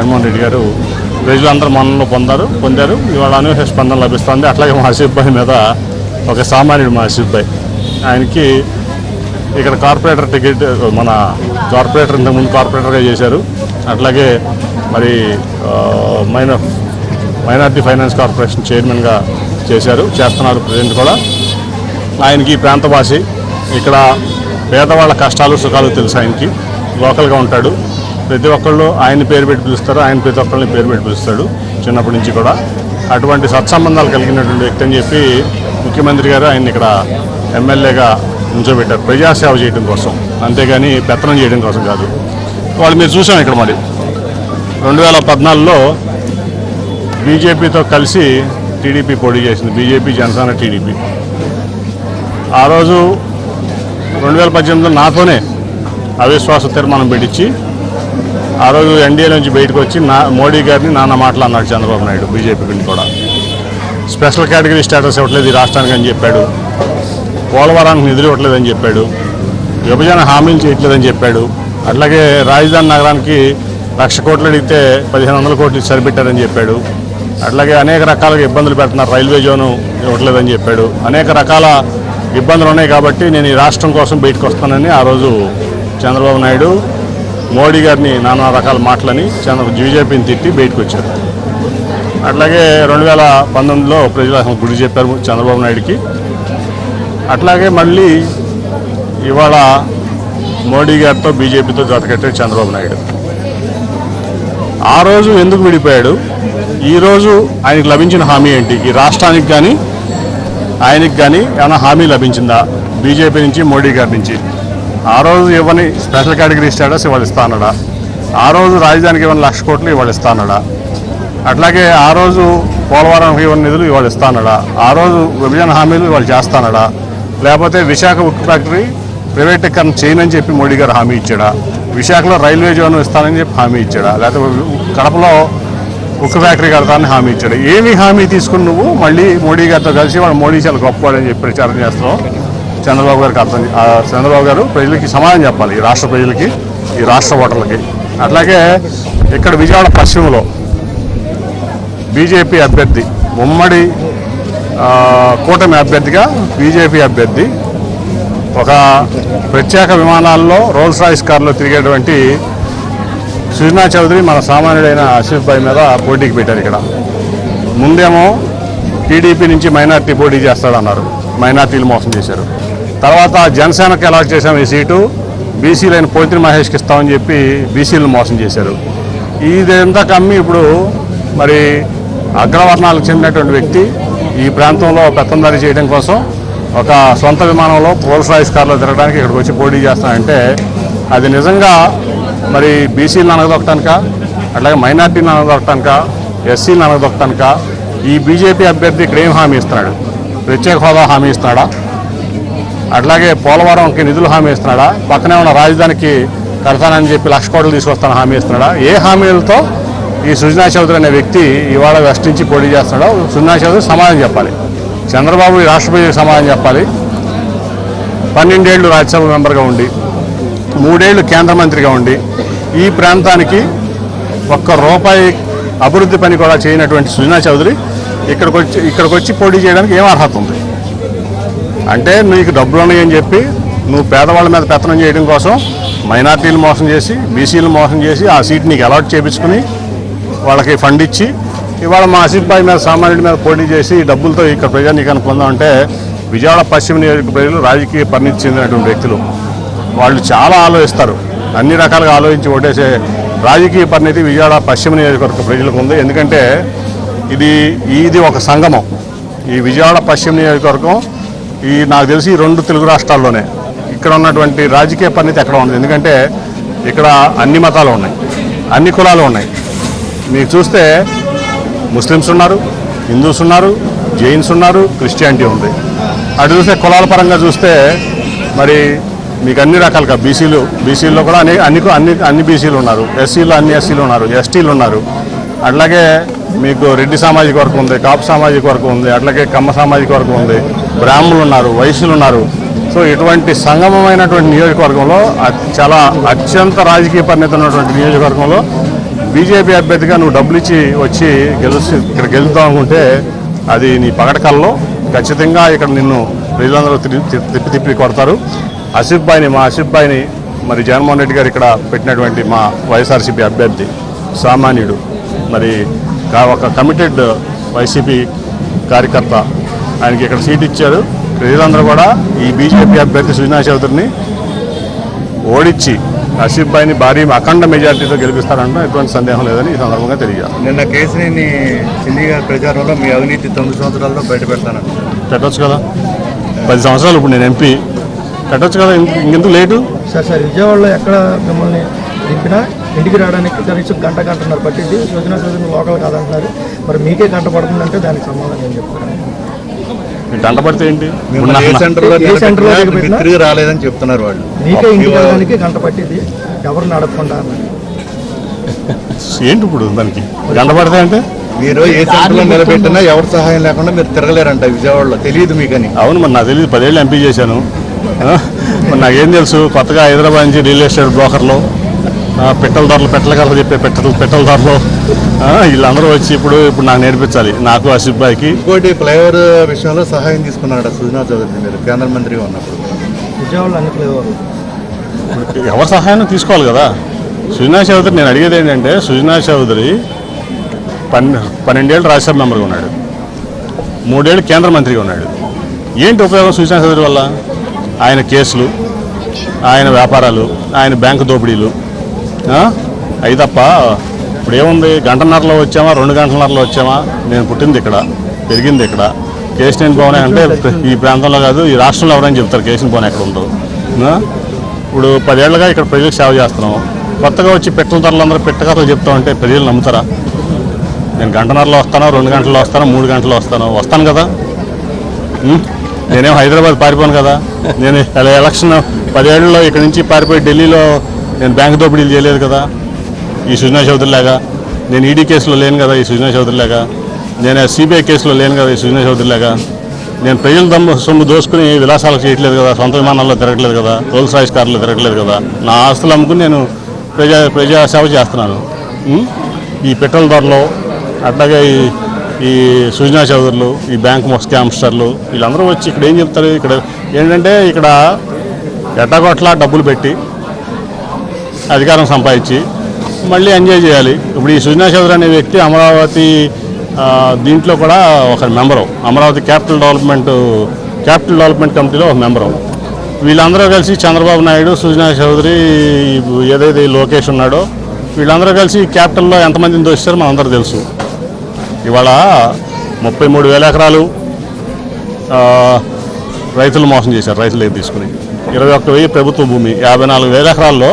జగన్మోహన్ రెడ్డి గారు ప్రజలందరూ మన్నలు పొందారు పొందారు. ఇవాళ అనూహ్య స్పందన లభిస్తుంది. అట్లాగే మా ఆసిఫ్ మీద ఒక సామాన్యుడు మా ఆసిఫ్ ఆయనకి ఇక్కడ కార్పొరేటర్ టికెట్ మన కార్పొరేటర్ ఇంతకుముందు కార్పొరేటర్గా చేశారు. అట్లాగే మరి మైన మైనర్ మైనార్టీ ఫైనాన్స్ కార్పొరేషన్ చైర్మన్గా చేశారు చేస్తున్నారు ప్రజెంట్ కూడా. ఆయనకి ఈ ప్రాంతవాసి ఇక్కడ పేదవాళ్ళ కష్టాలు సుఖాలు తెలుసు ఆయనకి. లోకల్గా ఉంటాడు. ప్రతి ఒక్కళ్ళు ఆయన పేరు పెట్టి పిలుస్తారు. ఆయన ప్రతి ఒక్కళ్ళని పేరు పెట్టి పిలుస్తాడు. చిన్నప్పటి నుంచి కూడా. అటువంటి సత్సంబంధాలు కలిగినటువంటి వ్యక్తి అని చెప్పి ముఖ్యమంత్రి గారు ఆయన ఇక్కడ ఎమ్మెల్యేగా ఉంచోబెట్టారు ప్రజాసేవ చేయడం కోసం. అంతేగాని పెత్తనం చేయడం కోసం కాదు. వాళ్ళు మీరు చూసాం ఇక్కడ మరి. రెండు వేల పద్నాలుగులో బీజేపీతో కలిసి టీడీపీ పోటీ చేసింది. BJP Janasena TDP. ఆ రోజు రెండు వేల పద్దెనిమిదిలో నాతోనే అవిశ్వాస తీర్మానం పెట్టించి ఆ రోజు ఎన్డీఏ నుంచి బయటకు వచ్చి నా మోడీ గారిని నాన్న మాటలు అన్నాడు చంద్రబాబు నాయుడు బీజేపీ గురించి కూడా. స్పెషల్ కేటగిరీ స్టేటస్ ఇవ్వట్లేదు ఈ రాష్ట్రానికి అని చెప్పాడు. పోలవరానికి నిధులు ఇవ్వట్లేదని చెప్పాడు. విభజన హామీలు చేయట్లేదని చెప్పాడు. అట్లాగే రాజధాని నగరానికి లక్ష కోట్లు అడిగితే పదిహేను వందల కోట్లు సరిపెట్టారని చెప్పాడు. అట్లాగే అనేక రకాలుగా ఇబ్బందులు పెడుతున్నారు. రైల్వే జోను ఇవ్వట్లేదని చెప్పాడు. అనేక రకాల ఇబ్బందులు ఉన్నాయి కాబట్టి నేను ఈ రాష్ట్రం కోసం బయటకు వస్తానని ఆ రోజు చంద్రబాబు నాయుడు మోడీ గారిని నానా రకాల మాటలని చంద్ర బీజేపీని తిట్టి బయటకు వచ్చారు. అట్లాగే రెండు వేల పంతొమ్మిదిలో ప్రజలు గుడి చెప్పారు చంద్రబాబు నాయుడికి. అట్లాగే మళ్ళీ ఇవాళ మోడీ గారితో బీజేపీతో జతకట్టాడు చంద్రబాబు నాయుడు. ఆ రోజు ఎందుకు విడిపోయాడు? ఈరోజు ఆయనకు లభించిన హామీ ఏంటి? ఈ రాష్ట్రానికి కానీ ఆయనకి కానీ ఏమైనా హామీ లభించిందా? బీజేపీ నుంచి మోడీ గారి నుంచి? ఆ రోజు ఇవ్వని స్పెషల్ కేటగిరీ స్టేటస్ ఇవాళ ఇస్తానడా ఆ రోజు రాజధానికి ఇవ్వని లక్ష కోట్లు ఇవాళ ఇస్తానడా అట్లాగే ఆ రోజు పోలవరం ఇవ్వని నిధులు ఇవాళ ఇస్తానడా ఆ రోజు విభజన హామీలు ఇవాళ చేస్తానడా లేకపోతే విశాఖ ఉక్కు ఫ్యాక్టరీ ప్రైవేటీకరణ చేయనని చెప్పి మోడీ గారు హామీ ఇచ్చాడా? విశాఖలో రైల్వే జోన్ ఇస్తానని చెప్పి హామీ ఇచ్చాడా? లేకపోతే కడపలో ఉక్కు ఫ్యాక్టరీ కడతానని హామీ ఇచ్చాడు? ఏమి హామీ తీసుకుని నువ్వు మళ్ళీ మోడీ గారితో కలిసి వాళ్ళు మోడీ చాలా గొప్పవాడని చెప్పి ప్రచారం చేస్తున్నావు? చంద్రబాబు గారికి అర్థం ఆ చంద్రబాబు గారు ప్రజలకి సమాధానం చెప్పాలి ఈ రాష్ట్ర ప్రజలకి ఈ రాష్ట్ర ఓటర్లకి. అట్లాగే ఇక్కడ విజయవాడ పశ్చిమలో బీజేపీ అభ్యర్థి ఉమ్మడి కూటమి అభ్యర్థిగా బీజేపీ అభ్యర్థి ఒక ప్రత్యేక విమానాల్లో రోల్స్ రాయిస్ కార్లో తిరిగేటువంటి సుజనా చౌదరి మన సామాన్యుడైన ఆసిఫ్ భాయ్ మీద పోటీకి పెట్టారు ఇక్కడ. ముందేమో టీడీపీ నుంచి మైనార్టీ పోటీ చేస్తాడన్నారు. మైనార్టీలు మోసం చేశారు. తర్వాత జనసేనకి అలాట్ చేశాం ఈ సీటు. బీసీలైన పోతిని మహేష్కి ఇస్తామని చెప్పి బీసీలను మోసం చేశారు. ఇదంతా కమ్మి ఇప్పుడు మరి అగ్రవర్ణాలకు చెందినటువంటి వ్యక్తి ఈ ప్రాంతంలో పెత్తందారి చేయడం కోసం ఒక సొంత విమానంలో రోల్స్ రాయిస్ కార్లో తిరగడానికి ఇక్కడికి వచ్చి పోటీ చేస్తానంటే అది నిజంగా మరి బీసీలను అనగదొక్కటానిక? అట్లాగే మైనార్టీని అనగదొక్కటానిక? ఎస్సీలను అనగదొక్కటానిక? ఈ బీజేపీ అభ్యర్థి ఇక్కడ ఏం హామీ ఇస్తున్నాడు? ప్రత్యేక హోదా హామీ ఇస్తున్నాడా? అట్లాగే పోలవరంకి నిధులు హామీ ఇస్తున్నాడా? పక్కనే ఉన్న రాజధానికి కడతానని చెప్పి లక్ష కోట్లు తీసుకొస్తాను హామీ ఇస్తున్నాడా? ఏ హామీలతో ఈ సుజనా చౌదరి అనే వ్యక్తి ఇవాళ వెస్ట్ నుంచి పోటీ చేస్తున్నాడో సుజనా చౌదరి సమాధానం చెప్పాలి. చంద్రబాబు ఈ రాష్ట్రపతికి సమాధానం చెప్పాలి. పన్నెండేళ్ళు రాజ్యసభ మెంబర్గా ఉండి మూడేళ్ళు కేంద్ర మంత్రిగా ఉండి ఈ ప్రాంతానికి ఒక్క రూపాయి అభివృద్ధి పని కూడా చేయనటువంటి సుజనా చౌదరి ఇక్కడికి వచ్చి ఇక్కడికి వచ్చి పోటీ చేయడానికి ఏం అర్హత ఉంది? అంటే నీకు డబ్బులు ఉన్నాయని చెప్పి నువ్వు పేదవాళ్ళ మీద పెత్తనం చేయడం కోసం మైనార్టీలు మోసం చేసి బీసీలు మోసం చేసి ఆ సీట్ నీకు అలాట్ చేపించుకుని వాళ్ళకి ఫండ్ ఇచ్చి ఇవాళ మా ఆసిఫ్ భాయ్ మీద సామాన్యుడి మీద పోటీ చేసి డబ్బులతో ఇక్కడ ప్రజానీకాన్ని పొందామంటే విజయవాడ పశ్చిమ నియోజక ప్రజలు రాజకీయ పరిణితి చెందినటువంటి వ్యక్తులు. వాళ్ళు చాలా ఆలోచిస్తారు. అన్ని రకాలుగా ఆలోచించి ఓటేసే రాజకీయ పరిణితి విజయవాడ పశ్చిమ నియోజకవర్గ ప్రజలకు ఉంది. ఎందుకంటే ఇది ఇది ఒక సంగమం. ఈ విజయవాడ పశ్చిమ నియోజకవర్గం ఈ నాకు తెలిసి రెండు తెలుగు రాష్ట్రాల్లోనే. ఇక్కడ ఉన్నటువంటి రాజకీయ పరిణితి ఎక్కడ ఉంది? ఎందుకంటే ఇక్కడ అన్ని మతాలు ఉన్నాయి. అన్ని కులాలు ఉన్నాయి. మీరు చూస్తే ముస్లిమ్స్ ఉన్నారు హిందూస్ ఉన్నారు జైన్స్ ఉన్నారు క్రిస్టియానిటీ ఉంది. అటు చూస్తే కులాల పరంగా చూస్తే మరి మీకు అన్ని రకాలుగా బీసీలు బీసీల్లో కూడా అన్ని అన్ని అన్ని అన్ని బీసీలు ఉన్నారు. ఎస్సీలు అన్ని ఎస్సీలు ఉన్నారు. ఎస్టీలు ఉన్నారు. అట్లాగే మీకు రెడ్డి సామాజిక వర్గం ఉంది కాపు సామాజిక వర్గం ఉంది అట్లాగే కమ్మ సామాజిక వర్గం ఉంది. బ్రాహ్మణులు ఉన్నారు వైశ్యులు ఉన్నారు సో ఇటువంటి సంగమమైనటువంటి నియోజకవర్గంలో చాలా అత్యంత రాజకీయ పరిణితి ఉన్నటువంటి నియోజకవర్గంలో బీజేపీ అభ్యర్థిగా నువ్వు డబ్బులు ఇచ్చి వచ్చి గెలుస్తు ఇక్కడ గెలుద్దాం అనుకుంటే అది నీ పగడకల్లో ఖచ్చితంగా ఇక్కడ నిన్ను ప్రజలందరూ తిరిగి తిప్పి తిప్పి కొడతారు. ఆసిఫ్ బాయ్ని మా ఆసిఫ్ బాయ్ని మరి జగన్మోహన్ రెడ్డి గారు ఇక్కడ పెట్టినటువంటి మా వైఎస్ఆర్సీపీ అభ్యర్థి సామాన్యుడు. మరి ఒక కమిటెడ్ వైసీపీ కార్యకర్త ఆయనకి ఇక్కడ సీట్ ఇచ్చారు. ప్రజలందరూ కూడా ఈ బీజేపీ అభ్యర్థి సుజనా చౌదరిని ఓడించి ఆసిఫ్ బాయ్ని భారీ అఖండ మెజార్టీతో గెలిపిస్తారంటే. ఎటువంటి సందేహం లేదని ఈ సందర్భంగా తెలియజేయాలి. నిన్న కేసుని సింధి గారి ప్రచారంలో మీ అవినీతి తొమ్మిది సంవత్సరాల్లో బయట పెడతానంట పెట్టొచ్చు కదా. పది సంవత్సరాలు ఇప్పుడు నేను ఎంపీ. పెట్టొచ్చు కదా. ఇంక- ఇంకెందుకు లేటు? సార్ సార్ విజయవాడలో ఎక్కడ మిమ్మల్ని దింపినా ఇంటికి రావడానికి కనీసం గంట గంటన్నర పట్టింది సూచన సూచన లోకల్ కాదంటున్నారు. మరి మీకే గంట పడుతుందంటే దానికి సమాధానం ఏం చెప్తారు? గంట పడితే ఏంటి తిరిగి రాలేదని చెప్తున్నారు వాళ్ళు. ఇంటికి గంట పట్టింది. ఎవరు నడపకుండా ఏంటి ఇప్పుడు దానికి? గంట పడితే అంటే? మీరు ఏ సెంటర్లో నిలబెట్టినా ఎవరి సహాయం లేకుండా మీరు తిరగలేరంట విజయవాడలో. తెలియదు మీకని. అవును మరి నాకు తెలియదు. పదేళ్ళు ఎంపీ చేశాను? మరి నాకేం తెలుసు? కొత్తగా హైదరాబాద్ నుంచి రియల్ ఎస్టేట్ బ్రోకర్లు పెట్టెల ధరలు పెట్టల కలర్ చెప్పే పెట్టెల పెట్టెల ధరలు. వీళ్ళందరూ వచ్చి ఇప్పుడు ఇప్పుడు నాకు నేర్పించాలి. నాకు ఆసిఫ్ బాయ్కి ఇంకోటి ఫ్లైఓవర్ విషయంలో సహాయం తీసుకున్నారట సుజనా చౌదరి మీరు కేంద్ర మంత్రిగా ఉన్నప్పుడు. విజయవాడలో అన్ని ఫ్లేవర్ ఎవరి సహాయం తీసుకోవాలి కదా? సుజనా చౌదరి నేను అడిగేది ఏంటంటే సుజనా చౌదరి పన్నె పన్నెండేళ్ళు రాజ్యసభ మెంబర్గా ఉన్నాడు. మూడేళ్ళు కేంద్ర మంత్రిగా ఉన్నాడు. ఏంటి ఉపయోగం సుజనా చౌదరి వల్ల? ఆయన కేసులు ఆయన వ్యాపారాలు ఆయన బ్యాంకు దోపిడీలు ఆ? అవి తప్ప ఇప్పుడు ఏముంది గంటన్నరలో వచ్చామా? రెండు గంటలన్నరలో వచ్చామా? నేను పుట్టింది ఇక్కడ పెరిగింది ఇక్కడ. కేశినేని భవన్ అంటే ఈ ప్రాంతంలో కాదు ఈ రాష్ట్రంలో ఎవరైనా చెప్తారు కేశినేని భవన్ ఎక్కడ ఉండదు. ఇప్పుడు పదేళ్ళుగా ఇక్కడ ప్రజలకు సేవ చేస్తున్నాం కొత్తగా వచ్చి పెట్టల అందరూ పెట్టకథలు చెప్తా ఉంటే ప్రజలు నమ్ముతారా? నేను గంటన్నరలో వస్తాను రెండు గంటల్లో వస్తాను మూడు గంటల్లో వస్తాను? వస్తాను కదా. నేనేం హైదరాబాద్ పారిపోను కదా. నేను ఎలక్షన్ పదేళ్ళలో ఇక్కడ నుంచి పారిపోయి ఢిల్లీలో నేను బ్యాంక్ దోపిడీలు చేయలేదు కదా. ఈ సుజనా చౌదరి లాగా. నేను ఈడీ కేసులో లేను కదా ఈ సుజనా చౌదరి లాగా. నేను సిబిఐ కేసులో లేను కదా ఈ సుజనా చౌదరి లాగా. నేను ప్రజల దమ్ము సొమ్ము దోసుకుని విలాసాలు చేయట్లేదు కదా సొంత విమానాల్లో తిరగట్లేదు కదా రోల్స్ రాయిస్ కార్లో తిరగట్లేదు కదా. నా ఆస్తులు అమ్ముకుని నేను ప్రజా ప్రజా సేవ చేస్తున్నాను. ఈ పెట్రోల్ ధరలో అట్లాగే ఈ ఈ సుజనా చౌదరులు ఈ బ్యాంక్ స్కామ్స్టర్లు వీళ్ళందరూ వచ్చి ఇక్కడ ఏం చెప్తారు? ఇక్కడ ఏంటంటే ఇక్కడ ఎట్టగొట్ల డబ్బులు పెట్టి అధికారం సంపాదించి మళ్ళీ ఎంజాయ్ చేయాలి. ఇప్పుడు ఈ సుజనా చౌదరి అనే వ్యక్తి అమరావతి దీంట్లో కూడా ఒక member. Amaravati capital development capital development కమిటీలో ఒక మెంబరు. వీళ్ళందరూ కలిసి చంద్రబాబు నాయుడు సుజనా చౌదరి ఏదైతే లోకేష్ ఉన్నాడో వీళ్ళందరూ కలిసి క్యాపిటల్లో ఎంతమందిని దోస్తారో మనందరూ తెలుసు. ఇవాళ ముప్పై మూడు వేల ఎకరాలు రైతులు మోసం చేశారు రైతులు తీసుకుని. ఇరవై ఒక్క వెయ్యి ప్రభుత్వ భూమి యాభై నాలుగు వేల ఎకరాల్లో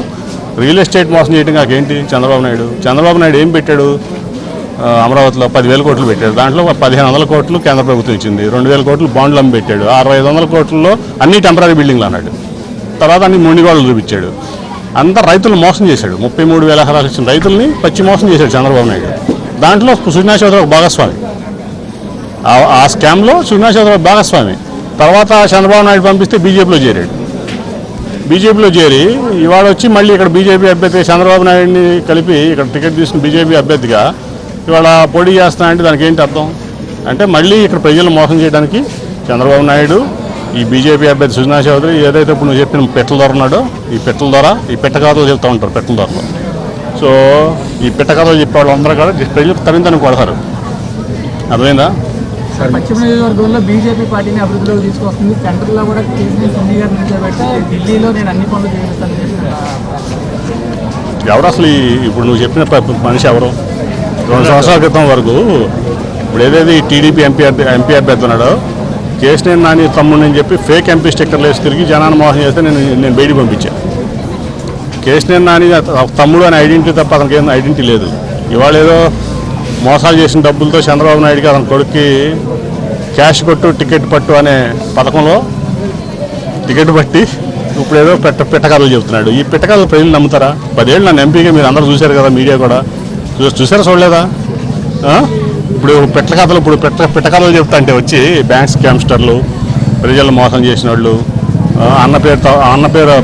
రియల్ ఎస్టేట్ మోసం చేయడం నాకేంటి చంద్రబాబు నాయుడు. చంద్రబాబు నాయుడు ఏం పెట్టాడు? అమరావతిలో పదివేల కోట్లు పెట్టాడు. దాంట్లో పదిహేను వందల కోట్లు కేంద్ర ప్రభుత్వం ఇచ్చింది. రెండు వేల కోట్లు బాండ్లు అమ్మి పెట్టాడు. అరవై ఐదు వందల కోట్లలో అన్ని టెంపరీ బిల్డింగ్లు అన్నాడు. తర్వాత అన్ని మొండిగోడలు చూపించాడు. అంతా రైతులు మోసం చేశాడు. ముప్పై మూడు వేల ఎకరాలు ఇచ్చిన రైతుల్ని పచ్చి మోసం చేశాడు చంద్రబాబు నాయుడు. దాంట్లో సుజనా చౌదరి ఒక భాగస్వామి. ఆ- స్కామ్లో సుజనా చౌదరి భాగస్వామి. తర్వాత చంద్రబాబు నాయుడు పంపిస్తే బీజేపీలో చేరాడు. బీజేపీలో చేరి ఇవాళ వచ్చి మళ్ళీ ఇక్కడ బీజేపీ అభ్యర్థి చంద్రబాబు నాయుడిని కలిపి ఇక్కడ టికెట్ తీసుకుని బీజేపీ అభ్యర్థిగా ఇవాళ పోటీ చేస్తున్నా అంటే దానికి ఏంటి అర్థం? అంటే మళ్ళీ ఇక్కడ ప్రజలు మోసం చేయడానికి చంద్రబాబు నాయుడు ఈ బీజేపీ అభ్యర్థి సుజనా చౌదరి ఏదైతే ఇప్పుడు నువ్వు చెప్పిన పెట్టల ద్వారా ఉన్నాడో ఈ పెట్టల ద్వారా ఈ పెట్టకాతలు చెప్తూ ఉంటారు పెట్టల ద్వారా సో ఈ పెట్టకథలు చెప్పే వాళ్ళందరూ కూడా ప్రజలు తరిందని కొడతారు. అర్థమైందా? పశ్చిమ నియోజకవర్గంలో బీజేపీ పార్టీని అభివృద్ధిలోకి తీసుకొస్తుంది. సెంటర్లో కూడా కేసీఆర్ సింధి గారు నిలబెట్టి ఢిల్లీలో నేను అన్ని పనులు చేస్తాను ఎవరు అసలు ఇప్పుడు నువ్వు చెప్పిన మనిషి ఎవరు? రెండు సంవత్సరాల క్రితం వరకు ఇప్పుడు ఏదైతే టీడీపీ ఎంపీ ఎంపీ అభ్యర్థి ఉన్నాడో చేసిన నాని తమ్ముడు అని చెప్పి ఫేక్ ఎంపీ స్టిక్కర్లు వేసి తిరిగి జనాన్ని మోసం చేస్తే నేను నేను బయటికి పంపించాను కేసీఆర్ నాని తమ్ముడు అనే ఐడెంటిటీ తప్ప అతనికి ఏం ఐడెంటిటీ లేదు. ఇవాళ ఏదో మోసాలు చేసిన డబ్బులతో చంద్రబాబు నాయుడు అతని కొడుక్కి క్యాష్ కొట్టు టికెట్ పట్టు అనే పథకంలో టికెట్ బట్టి ఇప్పుడేదో పెట్ట పిట్టకథలు చెప్తున్నాడు ఈ పిట్టకథలు ప్రజలు నమ్ముతారా? పదేళ్ళు నన్ను ఎంపీగా మీరు అందరూ చూశారు కదా మీడియా కూడా. చూ- చూసారా చూడలేదా? ఇప్పుడు పెట్ట కథలు ఇప్పుడు పెట్ట పిట్టకథలు చెప్తా అంటే వచ్చి బ్యాంక్ స్కామ్స్టర్లు ప్రజలు మోసం చేసిన వాళ్ళు అన్న పేరుతో అన్న పేరు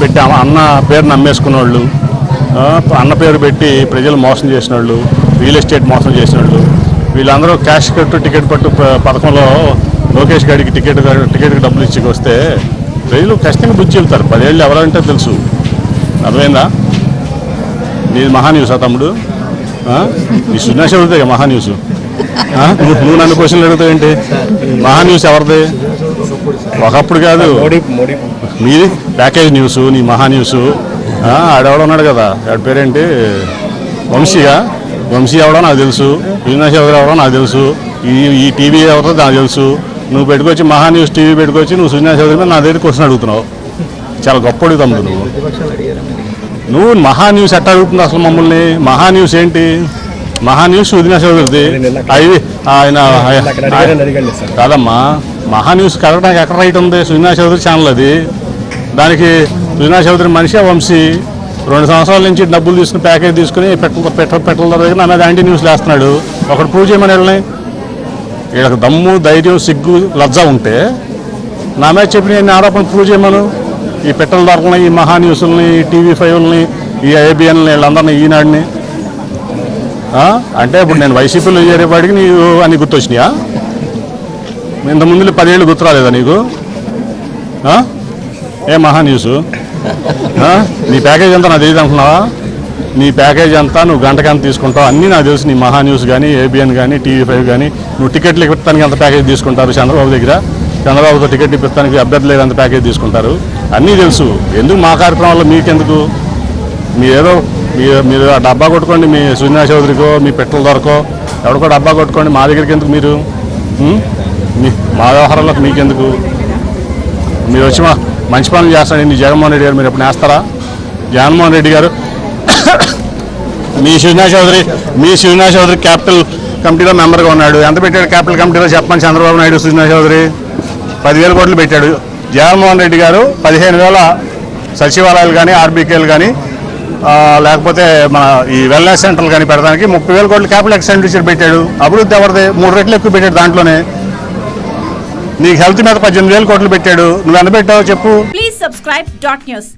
పెట్టి అన్న- పేరు నమ్మేసుకున్న వాళ్ళు అన్న పేరు పెట్టి ప్రజలు మోసం చేసిన వాళ్ళు రియల్ ఎస్టేట్ మోసం చేసిన వాళ్ళు వీళ్ళందరూ క్యాష్ కట్టు టికెట్ పట్టు పథకంలో లోకేష్ గారికి టికెట్ టికెట్కి డబ్బులు ఇచ్చి వస్తే ప్రజలు ఖచ్చితంగా బుద్ధి చెబుతారు పదేళ్ళు ఎవరంటే తెలుసు. అర్థమైందా? నీది మహా న్యూస్ ఆ? తమ్ముడు? నీ అవుతాయి మహా న్యూస్? ఆ? నువ్వు నన్ను క్వశ్చన్లు అడుగుతావు ఏంటి? మహా న్యూస్ ఎవరిది? ఒకప్పుడు కాదు. మీది ప్యాకేజ్ న్యూస్ నీ మహా న్యూస్. ఆ, ఆడెవడో ఉన్నాడు కదా. ఆడి పేరేంటి? వంశీగా వంశీ ఎవడో నాకు తెలుసు. వినాష్ ఎవరు ఎవరో నాకు తెలుసు. ఈ ఈ టీవీ ఎవరో నాకు తెలుసు. నువ్వు పెట్టుకొచ్చి మహా న్యూస్ టీవీ పెట్టుకొచ్చి నువ్వు సుజనా చౌదరి మీద నా దగ్గర క్వశ్చన్ అడుగుతున్నావు. చాలా గొప్పడు తమ్ముడు నువ్వు. నువ్వు మహా న్యూస్ ఎట్లా అడుగుతుంది అసలు మమ్మల్ని? మహా న్యూస్ ఏంటి? మహా న్యూస్ సుదినా చౌదరిది అవి ఆయన కాదమ్మా. మహా న్యూస్ కలగడానికి ఎక్కడ రైట్ ఉంది? సుజనా చౌదరి ఛానల్ అది. దానికి రీనా చౌదరి మనిషి వంశీ. రెండు సంవత్సరాల నుంచి డబ్బులు తీసుకుని ప్యాకేజ్ తీసుకుని పెట్టల పెట్రోల్ పెట్టల దగ్గర నా యాంటీ న్యూస్ వేస్తున్నాడు ఒకటి ప్రూవ్ చేయమని వెళ్ళని వీళ్ళకి దమ్ము ధైర్యం సిగ్గు లజ్జ ఉంటే నా మీద చెప్పిన ఎన్ని ఆరోపణలు ప్రూవ్ చేయమను? ఈ పెట్టల ధరలని ఈ మహా న్యూస్ని ఈ టీవీ ఫైవ్ని ఈ ఐబిఎన్ని వీళ్ళందరినీ ఈనాడిని. అంటే ఇప్పుడు నేను వైసీపీలో చేరేపాటికి నీకు అని గుర్తొచ్చినాయా? ఇంతకుముందు పదేళ్ళు గుర్తురాలేదా నీకు? ఏ మహా న్యూస్? నీ ప్యాకేజ్ అంతా నాకు తెలియదు అంటున్నావా నీ ప్యాకేజ్ అంతా నువ్వు గంటకి తీసుకుంటావు. అన్నీ నాకు తెలుసు. నీ మహా న్యూస్ కానీ ఏబిఎన్ కానీ టీవీ ఫైవ్ కానీ నువ్వు టికెట్లు ఇప్పడానికి ఎంత ప్యాకేజ్ తీసుకుంటారు చంద్రబాబు దగ్గర. చంద్రబాబుతో టికెట్ ఇప్పిస్తానికి అభ్యర్థులు ఎంత ప్యాకేజ్ తీసుకుంటారు. అన్నీ తెలుసు. ఎందుకు మా కార్యక్రమంలో మీకెందుకు? మీరేదో మీరు మీరు ఆ డబ్బా కొట్టుకోండి. మీ సుజనా చౌదరికో మీ పెట్రోల్ దొరకో ఎవరికో డబ్బా కొట్టుకోండి. మా దగ్గరికి ఎందుకు మీరు? మీ మా వ్యవహారాలకు మీకెందుకు? మీరు వచ్చి మా మంచి పనులు చేస్తాడు జగన్మోహన్ రెడ్డి గారు మీరు ఎప్పుడు వేస్తారా? జగన్మోహన్ రెడ్డి గారు మీ శివనా చౌదరి మీ శివనా చౌదరి క్యాపిటల్ కమిటీలో మెంబర్గా ఉన్నాడు. ఎంత పెట్టాడు క్యాపిటల్ కమిటీలో చెప్పండి? చంద్రబాబు నాయుడు సుజనా చౌదరి. పదివేల కోట్లు పెట్టాడు. జగన్మోహన్ రెడ్డి గారు పదిహేను వేల సచివాలయాలు కానీ ఆర్బీకేలు కానీ లేకపోతే మన ఈ వెల్నెస్ సెంటర్లు కానీ పెడడానికి ముప్పై వేల కోట్లు క్యాపిటల్ ఎక్స్పెండిచర్ పెట్టాడు. అభివృద్ధి ఎవరిది? మూడు రెట్లు ఎక్కువ పెట్టాడు దాంట్లోనే. నీకు హెల్త్ మీద పద్దెనిమిది వేలు కోట్లు పెట్టాడు. నువ్వు ఎంత పెట్టావో చెప్పు. Please subscribe dot news